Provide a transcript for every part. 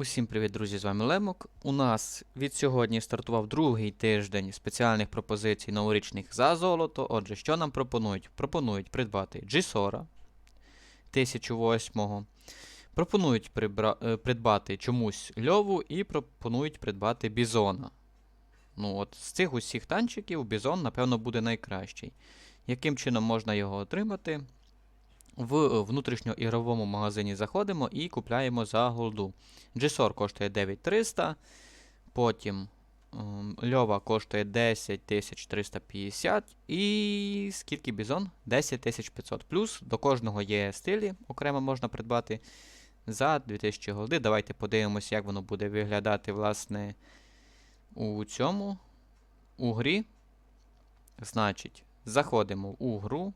Усім привіт, друзі! З вами Лемок. У нас від сьогодні стартував другий тиждень спеціальних пропозицій новорічних за золото. Отже, що нам пропонують? Пропонують придбати G40 1008. Пропонують прибра... е, придбати чомусь льову і пропонують придбати бізона. Ну, от з цих усіх танчиків бізон, напевно, буде найкращий. Яким чином можна його отримати? В е, внутрішньоігровому магазині заходимо і купляємо за голду. G-SOR коштує 9300, потім ем, льова коштує 10350 і скільки бізон? 10500. Плюс до кожного є стилі, окремо можна придбати за 2000 голди. Давайте подивимося, як воно буде виглядати, власне, у цьому у грі. Значить, заходимо у гру.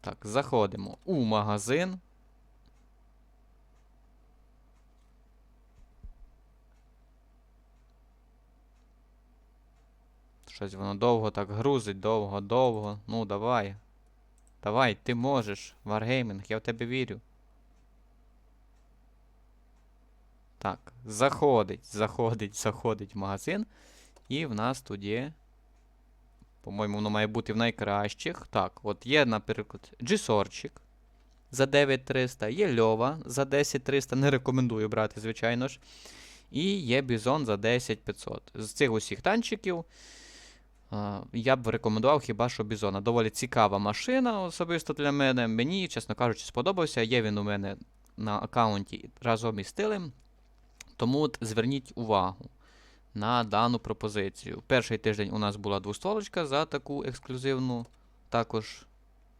Так, заходимо у магазин. Щось воно довго так грузить, довго, довго. Ну, давай. Давай, ти можеш. Wargaming, я в тебе вірю. Так, заходить, заходить, заходить в магазин. І в нас тут є. По-моєму, воно має бути в найкращих. Так, от є, наприклад, G-Sorчик за 9300, є Льова за 10300. Не рекомендую брати, звичайно ж. І є Бізон за 10500. З цих усіх танчиків. Я б рекомендував хіба що Бізона. Доволі цікава машина, особисто для мене. Мені, чесно кажучи, сподобався. Є він у мене на аккаунті разом із стилем. Тому зверніть увагу на дану пропозицію. Перший тиждень у нас була двостолочка за таку ексклюзивну, також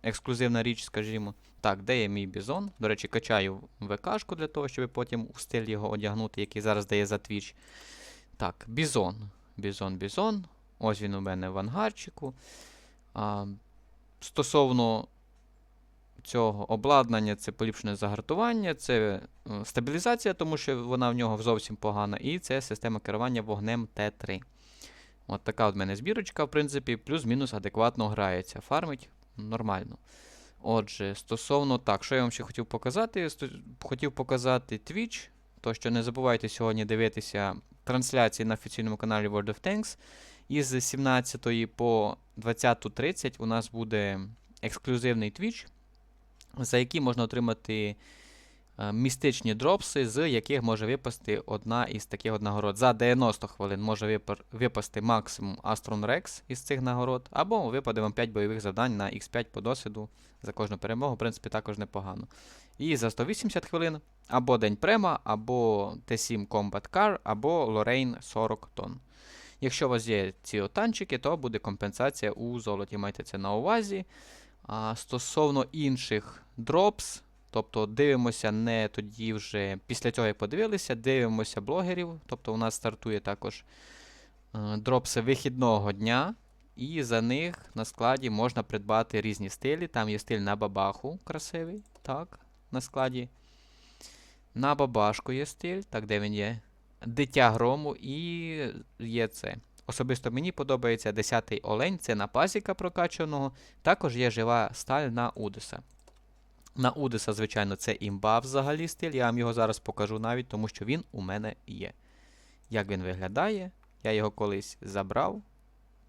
ексклюзивна річ, скажімо. Так, де є мій бізон? До речі, качаю ВКшку для того, щоб потім у стиль його одягнути, який зараз дає за твіч. Так, бізон. Бізон, бізон. Ось він у мене в ангарчику. А, стосовно цього обладнання, це поліпшене загартування, це е, стабілізація, тому що вона в нього зовсім погана, і це система керування вогнем Т3. От така от в мене збірочка, в принципі, плюс-мінус адекватно грається. Фармить нормально. Отже, стосовно так, що я вам ще хотів показати? Хотів показати Twitch, то що не забувайте сьогодні дивитися трансляції на офіційному каналі World of Tanks. Із 17 по 20.30 у нас буде ексклюзивний Twitch, за який можна отримати е, містичні дропси, з яких може випасти одна із таких нагород. За 90 хвилин може випасти максимум Astron Rex із цих нагород, або випаде вам 5 бойових завдань на X5 по досвіду за кожну перемогу, в принципі, також непогано. І за 180 хвилин або День Према, або T7 Combat Car, або Lorraine 40 тонн. Якщо у вас є ці танчики, то буде компенсація у золоті. Майте це на увазі. А стосовно інших дропс, тобто дивимося не тоді вже після цього, як подивилися, дивимося блогерів. Тобто у нас стартує також е, дропси вихідного дня, і за них на складі можна придбати різні стилі. Там є стиль на бабаху красивий, так, на складі. На бабашку є стиль, так, де він є? Дитя грому і є це. Особисто мені подобається 10-й олень, це на пазіка прокачаного. Також є жива сталь на Удеса. На Удеса, звичайно, це імба взагалі стиль. Я вам його зараз покажу навіть, тому що він у мене є. Як він виглядає? Я його колись забрав,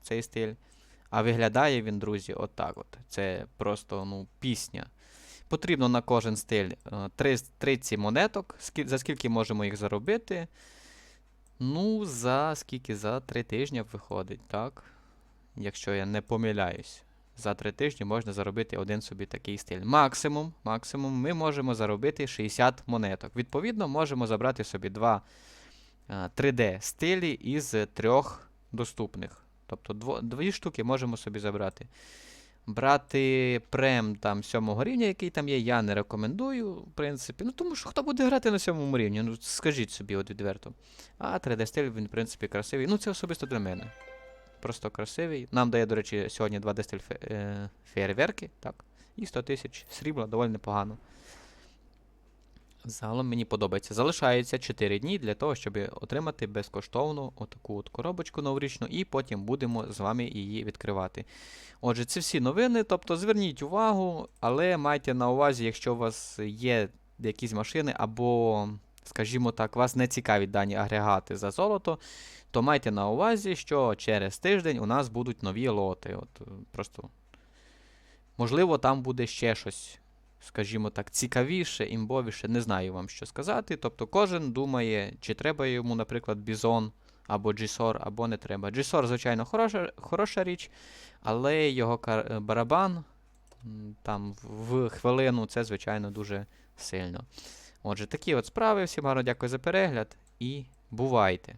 цей стиль. А виглядає він, друзі, отак от. Це просто ну, пісня. Потрібно на кожен стиль е, 30 монеток. За скільки можемо їх заробити? Ну, за скільки? За 3 тижні виходить, так? Якщо я не помиляюсь. За 3 тижні можна заробити один собі такий стиль. Максимум, максимум ми можемо заробити 60 монеток. Відповідно, можемо забрати собі 2 3D стилі із трьох доступних. Тобто дві штуки можемо собі забрати. Брати прем там сьомого рівня, який там є, я не рекомендую, в принципі. Ну, тому що хто буде грати на сьомому рівні? Ну, скажіть собі от відверто. А 3D-стиль, він, в принципі, красивий. Ну, це особисто для мене. Просто красивий. Нам дає, до речі, сьогодні 2D стиль фе- е, фейерверки, так. І 100 тисяч срібла, доволі непогано. Загалом мені подобається. Залишається 4 дні для того, щоб отримати безкоштовну отаку от коробочку новорічну, і потім будемо з вами її відкривати. Отже, це всі новини, тобто зверніть увагу, але майте на увазі, якщо у вас є якісь машини або скажімо так, вас не цікавить дані агрегати за золото, то майте на увазі, що через тиждень у нас будуть нові лоти. От, просто, можливо, там буде ще щось, скажімо так, цікавіше, імбовіше, не знаю вам що сказати. Тобто кожен думає, чи треба йому, наприклад, бізон або GSOR, або не треба. GSOR, звичайно, хороша, хороша річ, але його е, барабан там в хвилину це, звичайно, дуже сильно. Отже, такі от справи. Всім гарно дякую за перегляд і бувайте!